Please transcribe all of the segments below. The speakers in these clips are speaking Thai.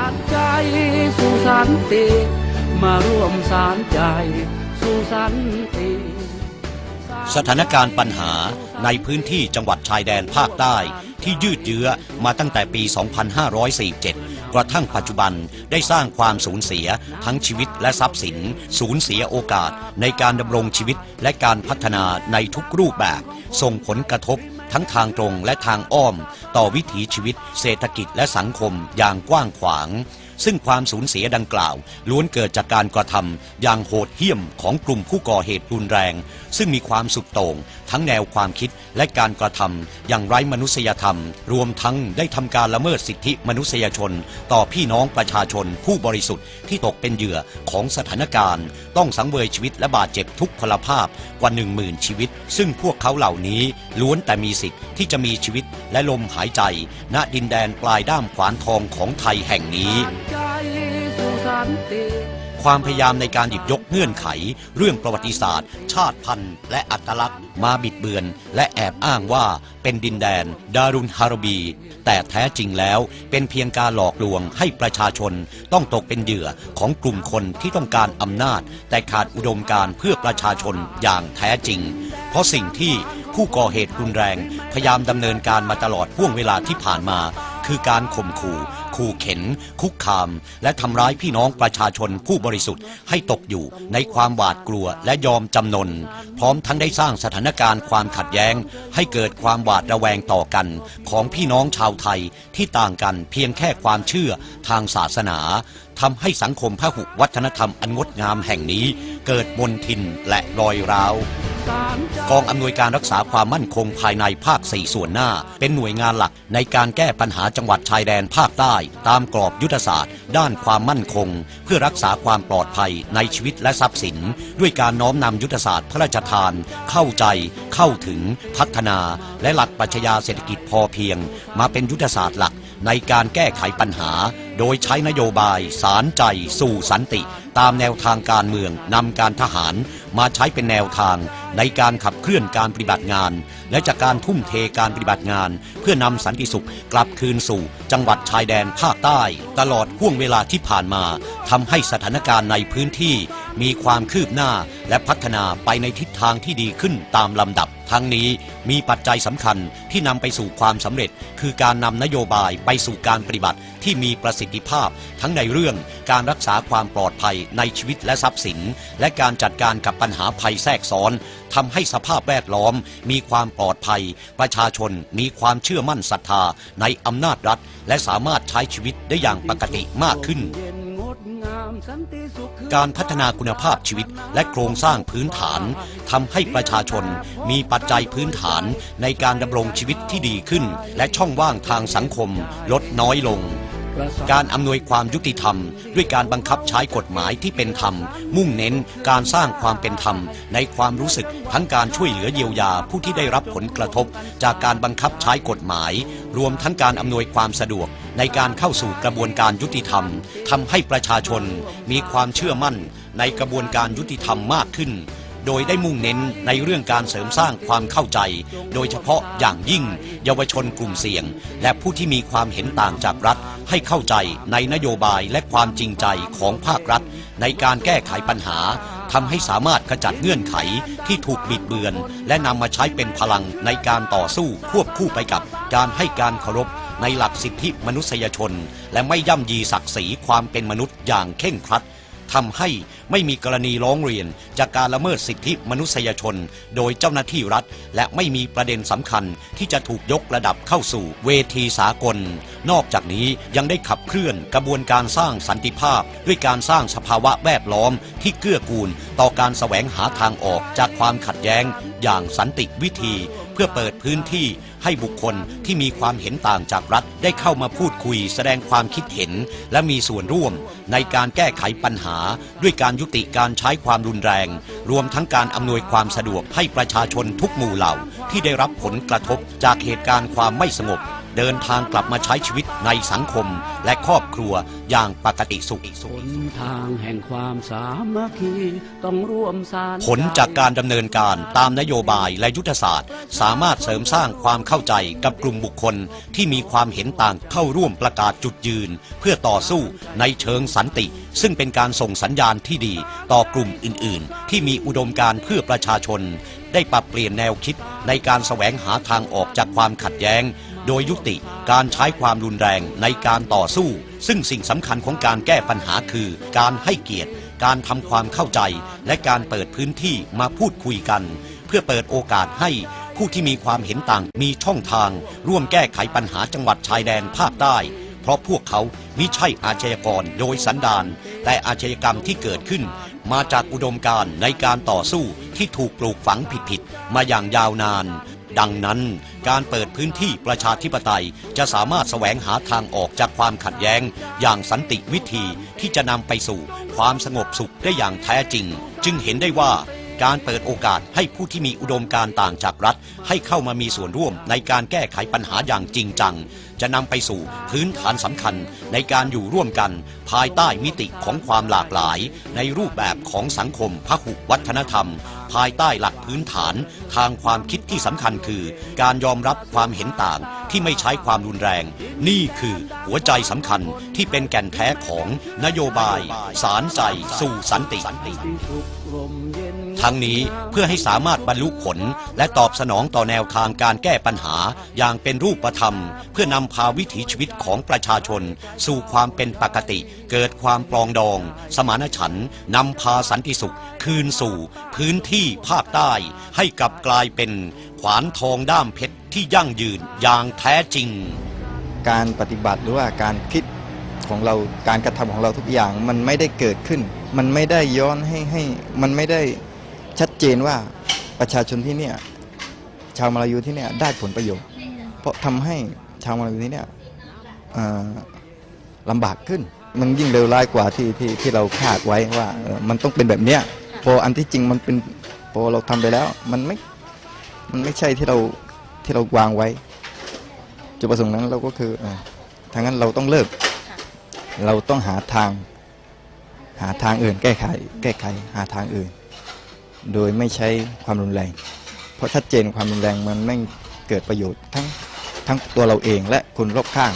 ารใจสู่สันติ มาร่วมสารใจสู่สันติ สถานการณ์ปัญหาในพื้นที่จังหวัดชายแดนภาคใต้ที่ยืดเยื้อมาตั้งแต่ปี 2547 กระทั่งปัจจุบันได้สร้างความสูญเสียทั้งชีวิตและทรัพย์สิน สูญเสียโอกาสในการดำรงชีวิตและการพัฒนาในทุกรูปแบบ ส่งผลกระทบ ทั้งทางตรงและทางอ้อม ต่อวิถีชีวิต เศรษฐกิจและสังคมอย่างกว้างขวาง ซึ่งความสูญเสียดังกล่าว ล้วนเกิดจากการกระทำอย่างโหดเหี้ยมของกลุ่มผู้ก่อเหตุรุนแรง ซึ่งมีความสุดโต่ง ทั้งแนวความคิดและการกระทำอย่างไร้มนุษยธรรม รวมทั้งได้ทำการละเมิดสิทธิมนุษยชน ต่อพี่น้องประชาชนผู้บริสุทธิ์ที่ตกเป็นเหยื่อของสถานการณ์ ต้องสังเวยชีวิตและบาดเจ็บทุกพลภาพกว่า1 0,000ชีวิต ซึ่งพวกเขาเหล่านี้ล้วนแต่มีสิทธิ์ที่จะมีชีวิตและลมหายใจ ณดินแดนปลายด้ามขวานทองของไทยแห่งนี้ความพยายามในการหยิบยกเงื่อนไข เรื่องประวัติศาสตร์ ชาติพันธุ์และอัตลักษณ์ มาบิดเบือน และแอบอ้างว่าเป็นดินแดน ดารุนฮารบี แต่แท้จริงแล้วเป็นเพียงการหลอกลวงให้ประชาชน ต้องตกเป็นเหยื่อของกลุ่มคนที่ต้องการอำนาจ แต่ขาดอุดมการเพื่อประชาชนอย่างแท้จริง เพราะสิ่งที่ผู้ก่อเหตุรุนแรง พยายามดำเนินการมาตลอดห่วงเวลาที่ผ่านมา คือการข่มขู่ ขู่เข็น คุกคาม และทำร้ายพี่น้องประชาชนผู้บริสุทธิ์ให้ตกอยู่ในความหวาดกลัวและยอมจำนน พร้อมทั้งได้สร้างสถานการณ์ความขัดแย้ง ให้เกิดความหวาดระแวงต่อกัน ของพี่น้องชาวไทยที่ต่างกันเพียงแค่ความเชื่อทางศาสนาทำให้สังคมพหุวัฒนธรรมอันงดงามแห่งนี้ เกิดมนทินและรอยร้าว กองอำนวยการรักษาความมั่นคงภายในภาค 4 ส่วนหน้า เป็นหน่วยงานหลักในการแก้ปัญหาจังหวัดชายแดนภาคใต้ ตามกรอบยุทธศาสตร์ ด้านความมั่นคง เพื่อรักษาความปลอดภัยในชีวิตและทรัพย์สิน ด้วยการน้อมนำยุทธศาสตร์พระราชทาน เข้าใจ เข้าถึง พัฒนา และหลักปรัชญาเศรษฐกิจพอเพียง มาเป็นยุทธศาสตร์หลักในการแก้ไขปัญหา โดยใช้นโยบาย สารใจ สู่สันติ ตามแนวทางการเมืองนำการทหารมาใช้เป็นแนวทางในการขับเคลื่อนการปฏิบัติงาน และจากการทุ่มเทการปฏิบัติงาน เพื่อนำสันติสุขกลับคืนสู่จังหวัดชายแดนภาคใต้ ตลอดห่วงเวลาที่ผ่านมาทำให้สถานการณ์ในพื้นที่ มีความคืบหน้าและพัฒนาไปในทิศทางที่ดีขึ้นตามลำดับ ทั้งนี้มีปัจจัยสำคัญที่นำไปสู่ความสำเร็จ คือการนำนโยบายไปสู่การปฏิบัติที่มีประสิทธิภาพ ทั้งในเรื่องการรักษาความปลอดภัยในชีวิตและทรัพย์สิน และการจัดการกับปัญหาภัยแทรกซ้อนทำให้สภาพแวดล้อม มีความปลอดภัย ประชาชนมีความเชื่อมั่นศรัทธาในอำนาจรัฐ และสามารถใช้ชีวิตได้อย่างปกติมากขึ้น การพัฒนาคุณภาพชีวิตและโครงสร้างพื้นฐานทำให้ประชาชนมีปัจจัยพื้นฐานในการดำรงชีวิตที่ดีขึ้น และช่องว่างทางสังคมลดน้อยลง การอำนวยความยุติธรรม ด้วยการบังคับใช้กฎหมายที่เป็นธรรม มุ่งเน้นการสร้างความเป็นธรรม ในความรู้สึกทั้งการช่วยเหลือเยียวยาผู้ที่ได้รับผลกระทบ จากการบังคับใช้กฎหมาย รวมทั้งการอำนวยความสะดวก ในการเข้าสู่กระบวนการยุติธรรมทำให้ประชาชนมีความเชื่อมั่นในกระบวนการยุติธรรมมากขึ้น โดยได้มุ่งเน้นในเรื่องการเสริมสร้างความเข้าใจ โดยเฉพาะอย่างยิ่งเยาวชนกลุ่มเสี่ยง และผู้ที่มีความเห็นต่างจากรัฐ ให้เข้าใจในนโยบายและความจริงใจของภาครัฐ ในการแก้ไขปัญหาทำให้สามารถขจัดเงื่อนไขที่ถูกบิดเบือน และนำมาใช้เป็นพลังในการต่อสู้ควบคู่ไปกับการให้การเคารพ ในหลักสิทธิมนุษยชน และไม่ย่ำยีศักดิ์ศรีความเป็นมนุษย์อย่างเข่งครัดทำให้ ไม่มีกรณีร้องเรียน จากการละเมิดสิทธิมนุษยชน โดยเจ้าหน้าที่รัฐ และไม่มีประเด็นสำคัญที่จะถูกยกระดับเข้าสู่เวทีสากล นอกจากนี้ยังได้ขับเคลื่อนกระบวนการสร้างสันติภาพ ด้วยการสร้างสภาวะแวดล้อมที่เกื้อกูล ต่อการแสวงหาทางออกจากความขัดแย้ง อย่างสันติวิธี เพื่อเปิดพื้นที่ให้บุคคลที่มีความเห็นต่างจากรัฐได้เข้ามาพูดคุยแสดงความคิดเห็น และมีส่วนร่วมในการแก้ไขปัญหาด้วยการยุติการใช้ความรุนแรง รวมทั้งการอำนวยความสะดวกให้ประชาชนทุกหมู่เหล่าที่ได้รับผลกระทบจากเหตุการณ์ความไม่สงบ เดินทางกลับมาใช้ชีวิตในสังคมและครอบครัวอย่างปกติสุขหนทางแห่งความสามัคคีต้องร่วมสานผลจากการดำเนินการตามนโยบายและยุทธศาสตร์ สามารถเสริมสร้างความเข้าใจกับกลุ่มบุคคลที่มีความเห็นต่างเข้าร่วมประกาศจุดยืน เพื่อต่อสู้ในเชิงสันติ ซึ่งเป็นการส่งสัญญาณที่ดีต่อกลุ่มอื่น ๆ ที่มีอุดมการณ์เพื่อประชาชน ได้ปรับเปลี่ยนแนวคิดในการแสวงหาทางออกจากความขัดแย้ง โดยยุติการใช้ความรุนแรงในการต่อสู้ ซึ่งสิ่งสำคัญของการแก้ปัญหาคือ การให้เกียรติ การทำความเข้าใจ และการเปิดพื้นที่มาพูดคุยกัน เพื่อเปิดโอกาสให้ผู้ที่มีความเห็นต่างมีช่องทาง ร่วมแก้ไขปัญหาจังหวัดชายแดนภาคใต้ เพราะพวกเขามิใช่อาชญากรโดยสันดาน แต่อาชญากรรมที่เกิดขึ้น มาจากอุดมการณ์ในการต่อสู้ที่ถูกปลูกฝังผิดๆมาอย่างยาวนาน ดังนั้น การเปิดพื้นที่ประชาธิปไตยจะสามารถแสวงหาทางออกจากความขัดแย้ง อย่างสันติวิธีที่จะนำไปสู่ความสงบสุขได้อย่างแท้จริง จึงเห็นได้ว่า การเปิดโอกาสให้ผู้ที่มีอุดมการต่างจากรัฐ ให้เข้ามามีส่วนร่วมในการแก้ไขปัญหาอย่างจริงจัง จะนำไปสู่พื้นฐานสำคัญในการอยู่ร่วมกัน ภายใต้มิติของความหลากหลาย ในรูปแบบของสังคมพหุวัฒนธรรม ภายใต้หลักพื้นฐาน ทางความคิดที่สำคัญคือ การยอมรับความเห็นต่างที่ไม่ใช้ความรุนแรง นี่คือหัวใจสำคัญที่เป็นแก่นแท้ของนโยบาย สารใจสู่สันติ ทั้งนี้เพื่อให้สามารถบรรลุผล และตอบสนองต่อแนวทางการแก้ปัญหาอย่างเป็นรูปธรรม เพื่อนำพาวิถีชีวิตของประชาชน สู่ความเป็นปกติ เกิดความปลองดอง สมานฉันนำพาสันติสุข คืนสู่ พื้นที่ภาคใต้ ให้กลับกลายเป็นขวานทองด้ามเพชรที่ยั่งยืนอย่างแท้จริง การปฏิบัติหรือว่าการคิดของเราการกระทำของเราทุกอย่างมันไม่ได้เกิดขึ้น มันไม่ได้ย้อนให้ให้มันไม่ได้ ชัดเจนว่าประชาชนที่เนี่ยชาวมาลายูที่เนี่ยได้ผลประโยชน์ เพราะทำให้ชาวมาลายูที่เนี่ยเอ่อลำบากขึ้น มันยิ่งเลวร้ายกว่าที่ที่ที่เราคาดไว้ว่าเอ่อมันต้องเป็นแบบเนี้ยพออันที่จริงมันเป็นพอเราทำไปแล้ว มันไม่มันไม่ใช่ที่เราที่เราวางไว้ จุดประสงค์นั้นเราก็คือเอ่อทางนั้นเราต้องเลิก เราต้องหาทาง หาทางอื่นแก้ไข แก้ไขหาทางอื่น โดยไม่ใช้ความรุนแรง เพราะชัดเจนความรุนแรงมันไม่เกิดประโยชน์ทั้งทั้งตัวเราเองและคนรอบข้าง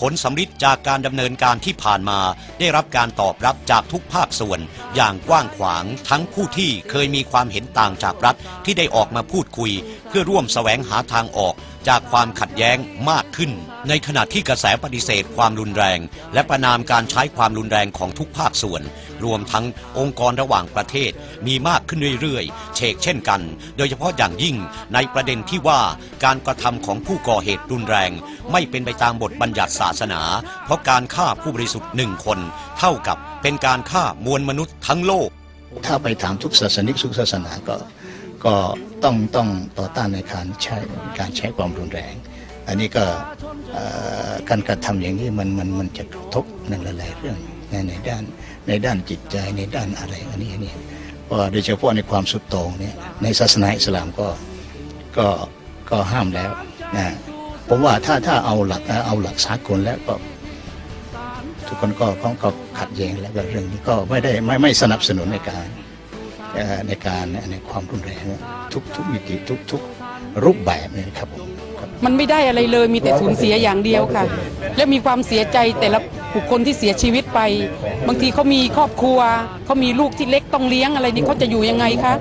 ผลสำฤทธิ์จากการดำเนินการที่ผ่านมา ได้รับการตอบรับจากทุกภาคส่วน อย่างกว้างขวางทั้งผู้ที่เคยมีความเห็นต่างจากรัฐที่ได้ออกมาพูดคุย เพื่อร่วมแสวงหาทางออก จากความขัดแย้งมากขึ้น ในขณะที่กระแสปฏิเสธความรุนแรง และประนามการใช้ความรุนแรงของทุกภาคส่วน รวมทั้งองค์กรระหว่างประเทศมีมากขึ้นเรื่อยๆ เชกเช่นกัน โดยเฉพาะอย่างยิ่งในประเด็นที่ว่าการกระทำของผู้ก่อเหตุรุนแรง ไม่เป็นไปตามบทบัญญัติศาสนา เพราะการฆ่าผู้บริสุทธิ์หนึ่งคน เท่ากับเป็นการฆ่ามวลมนุษย์ทั้งโลก ถ้าไปถามทุกศาสนิกทุกศาสนาก็ ก็ต้องต้องต่อต้านในการใช้การใช้ความรุนแรง อันนี้ก็การกระทำอย่างนี้มันมันมันจะกระทบในหลายๆเรื่องในในด้านในด้านจิตใจในด้านอะไรอันนี้อันนี้เพราะว่าโดยเฉพาะในความสุดโต่งเนี่ยในศาสนาอิสลามก็ก็ก็ห้ามแล้วนะผมว่าถ้าถ้าเอาหลักเอาหลักสากลแล้วก็ ทุกคนก็ก็ขัดแย้งแล้วก็เรื่องนี้ก็ไม่ได้ไม่ไม่สนับสนุนในการ ในการในความรุนแรงทุกทุกมิติทุกทุกรูปแบบเนี่ยนะครับผมครับมันไม่ได้อะไรเลยมีแต่สูญเสียอย่างเดียวค่ะ และมีความเสียใจแต่ละบุคคลที่เสียชีวิตไป บางทีเขามีครอบครัวเขามีลูกที่เล็กต้องเลี้ยงอะไรนี่เขาจะอยู่ยังไงคะ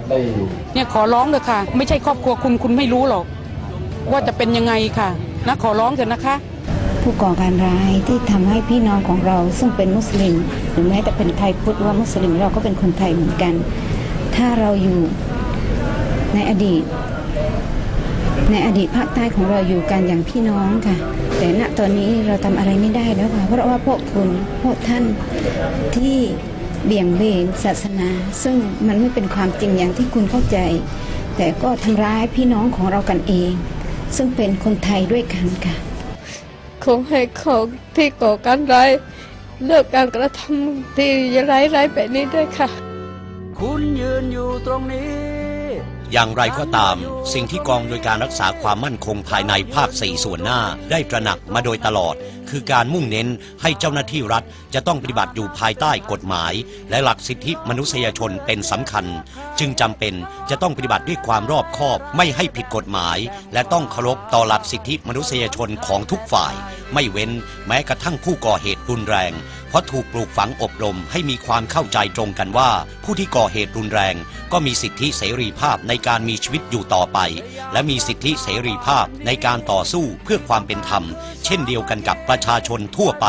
เนี่ยขอร้องเลยค่ะ ไม่ใช่ครอบครัวคุณคุณไม่รู้หรอก ว่าจะเป็นยังไงค่ะนะขอร้องเถอะนะคะผู้ก่อการร้ายที่ทำให้พี่น้องของเราซึ่งเป็นมุสลิม หรือแม้แต่เป็นไทยพุทธว่ามุสลิมเราก็เป็นคนไทยเหมือนกัน ถ้าเราอยู่ในอดีต ในอดีตภาคใต้ของเราอยู่กันอย่างพี่น้องค่ะ แต่ณตอนนี้เราทำอะไรไม่ได้แล้วค่ะ เพราะว่าพวกคุณพวกท่านที่เบี่ยงเบนศาสนา ซึ่งมันไม่เป็นความจริงอย่างที่คุณเข้าใจ แต่ก็ทำร้ายพี่น้องของเรากันเอง ซึ่งเป็นคนไทยด้วยกันค่ะคงให้เขาที่ก่อการร้ายเลิกการกระทำที่ร้ายๆแบบนี้ด้วยค่ะ คุณยืนอยู่ตรงนี้ อย่างไรก็ตาม สิ่งที่กองโดยการรักษาความมั่นคงภายในภาค 4 ส่วนหน้าได้ตระหนักมาโดยตลอด คือการมุ่งเน้นให้เจ้าหน้าที่รัฐจะต้องปฏิบัติอยู่ภายใต้กฎหมาย และหลักสิทธิมนุษยชนเป็นสำคัญ จึงจำเป็นจะต้องปฏิบัติด้วยความรอบคอบไม่ให้ผิดกฎหมาย และต้องเคารพต่อหลักสิทธิมนุษยชนของทุกฝ่าย ไม่เว้นแม้กระทั่งผู้ก่อเหตุรุนแรง เพราะถูกปลูกฝังอบรมให้มีความเข้าใจตรงกันว่า ผู้ที่ก่อเหตุรุนแรง ก็มีสิทธิเสรีภาพในการมีชีวิตอยู่ต่อไป และมีสิทธิเสรีภาพในการต่อสู้เพื่อความเป็นธรรม เช่นเดียวกันกับประชาชนทั่วไป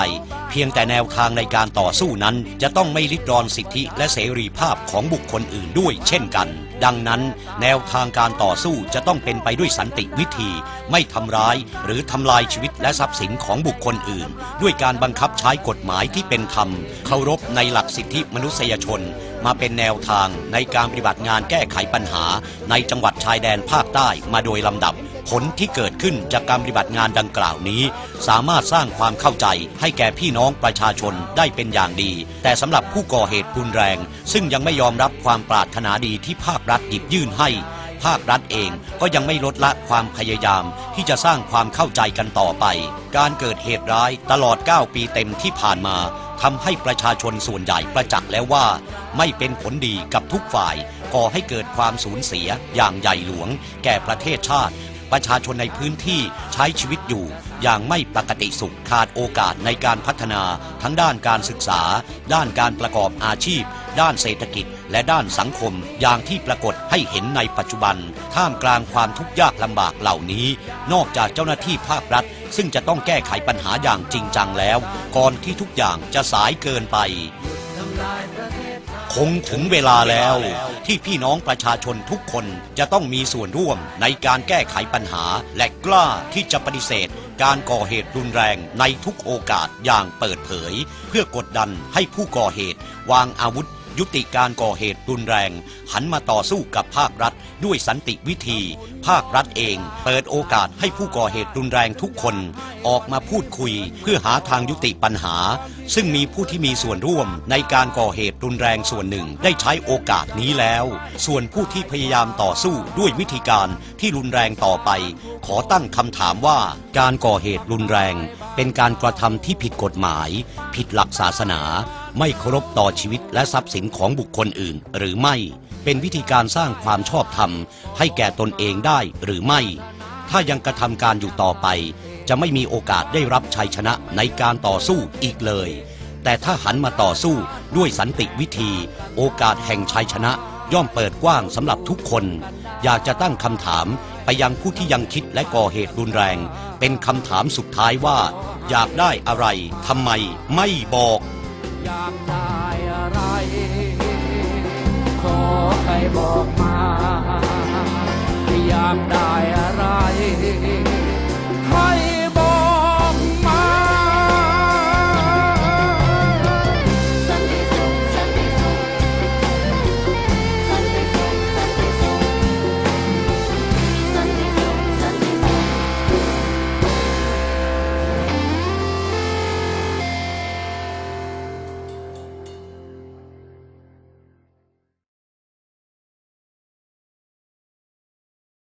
เพียงแต่แนวทางในการต่อสู้นั้นจะต้องไม่ลิดรอนสิทธิและเสรีภาพของบุคคลอื่นด้วยเช่นกัน ดังนั้น แนวทางการต่อสู้จะต้องเป็นไปด้วยสันติวิธี ไม่ทำร้ายหรือทำลายชีวิตและทรัพย์สินของบุคคลอื่น ด้วยการบังคับใช้กฎหมายที่เป็นธรรม เคารพในหลักสิทธิมนุษยชน มาเป็นแนวทางในการปฏิบัติงานแก้ไขปัญหา ในจังหวัดชายแดนภาคใต้มาโดยลำดับ ผลที่เกิดขึ้นจากการปฏิบัติงานดังกล่าวนี้ สามารถสร้างความเข้าใจให้แก่พี่น้องประชาชนได้เป็นอย่างดี แต่สำหรับผู้ก่อเหตุรุนแรง ซึ่งยังไม่ยอมรับความปรารถนาดีที่ภาครัฐหยิบยื่นให้ภาครัฐเองก็ยังไม่ลดละความพยายามที่จะสร้างความเข้าใจกันต่อไป การเกิดเหตุร้ายตลอด 9 ปีเต็มที่ผ่านมาทำให้ประชาชนส่วนใหญ่ประจักษ์แล้วว่า ไม่เป็นผลดีกับทุกฝ่าย ก่อให้เกิดความสูญเสียอย่างใหญ่หลวง แก่ประเทศชาติ ประชาชนในพื้นที่ใช้ชีวิตอยู่อย่างไม่ปกติสุขขาดโอกาสในการพัฒนาทั้งด้านการศึกษา ด้านการประกอบอาชีพ ด้านเศรษฐกิจ และด้านสังคมอย่างที่ปรากฏให้เห็นในปัจจุบัน ท่ามกลางความทุกข์ยากลำบากเหล่านี้ นอกจากเจ้าหน้าที่ภาครัฐ ซึ่งจะต้องแก้ไขปัญหาอย่างจริงจังแล้ว ก่อนที่ทุกอย่างจะสายเกินไป คงถึงเวลาแล้วที่พี่น้องประชาชนทุกคนจะต้องมีส่วนร่วมในการแก้ไขปัญหา และกล้าที่จะปฏิเสธ การก่อเหตุรุนแรงในทุกโอกาสอย่างเปิดเผย เพื่อกดดันให้ผู้ก่อเหตุวางอาวุธ ยุติการก่อเหตุรุนแรง หันมาต่อสู้กับภาครัฐ ด้วยสันติวิธี ภาครัฐเอง เปิดโอกาสให้ผู้ก่อเหตุรุนแรงทุกคน ออกมาพูดคุยเพื่อหาทางยุติปัญหา ซึ่งมีผู้ที่มีส่วนร่วมในการก่อเหตุรุนแรงส่วนหนึ่งได้ใช้โอกาสนี้แล้ว ส่วนผู้ที่พยายามต่อสู้ด้วยวิธีการที่รุนแรงต่อไป ขอตั้งคำถามว่าการก่อเหตุรุนแรง เป็นการกระทำที่ผิดกฎหมาย ผิดหลักศาสนา ไม่เคารพต่อชีวิตและทรัพย์สินของบุคคลอื่น หรือไม่ เป็นวิธีการสร้างความชอบธรรม ให้แก่ตนเองได้หรือไม่ ถ้ายังกระทำการอยู่ต่อไป จะไม่มีโอกาสได้รับชัยชนะในการต่อสู้อีกเลย แต่ถ้าหันมาต่อสู้ด้วยสันติวิธี โอกาสแห่งชัยชนะย่อมเปิดกว้างสำหรับทุกคน อยากจะตั้งคำถามไปยังผู้ที่ยังคิดและก่อเหตุรุนแรง เป็นคำถามสุดท้ายว่า อยากได้อะไรทำไมไม่บอก อยากได้อะไร ขอให้บอกมา อยากได้อะไรให้